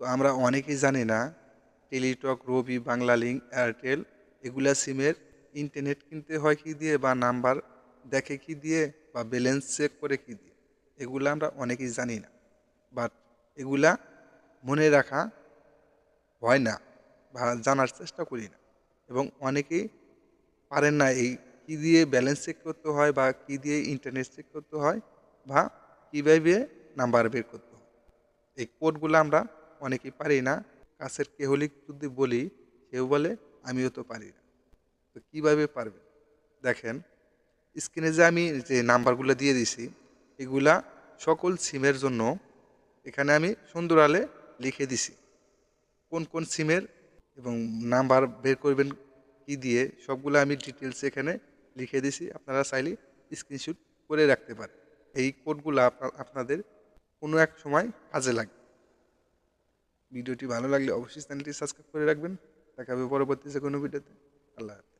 তো আমরা অনেকেই জানি না, Teletalk, Robi, Banglalink, Airtel, এগুলা সিমের ইন্টারনেট কিনতে হয় কি দিয়ে বা নাম্বার দেখে কি দিয়ে বা ব্যালেন্স চেক করে কি দিয়ে, এগুলা আমরা অনেকেই জানি না। বাট এগুলা মনে রাখা হয় না বা জানার চেষ্টা করি না। এবং অনেকেই পারেন না এই কী দিয়ে ব্যালেন্স চেক করতে হয় বা কী দিয়ে ইন্টারনেট চেক করতে হয় বা কীভাবে নাম্বার বের করতে হয়। এই কোডগুলো আমরা অনেকেই পারি না। কাছের কেউ হলে যদি বলি, কেউ বলে, আমিও তো পারি না। তো কীভাবে পারবে? দেখেন, স্ক্রিনে যে আমি যে নাম্বারগুলো দিয়ে দিছি, এগুলা সকল সিমের জন্য এখানে আমি সুন্দর আলে লিখে দিছি। কোন কোন সিমের এবং নাম্বার বের করবেন কি দিয়ে, সবগুলো আমি ডিটেলস এখানে লিখে দিছি। আপনারা চাইলে স্ক্রিনশট করে রাখতে পারেন। এই কোডগুলো আপনাদের কোনো এক সময় কাজে লাগবে। ভিডিওটি ভালো লাগলে অবশ্যই চ্যানেলটি সাবস্ক্রাইব করে রাখবেন। দেখা হবে পরবর্তী যে কোনো ভিডিওতে। আল্লাহ হাফেজ।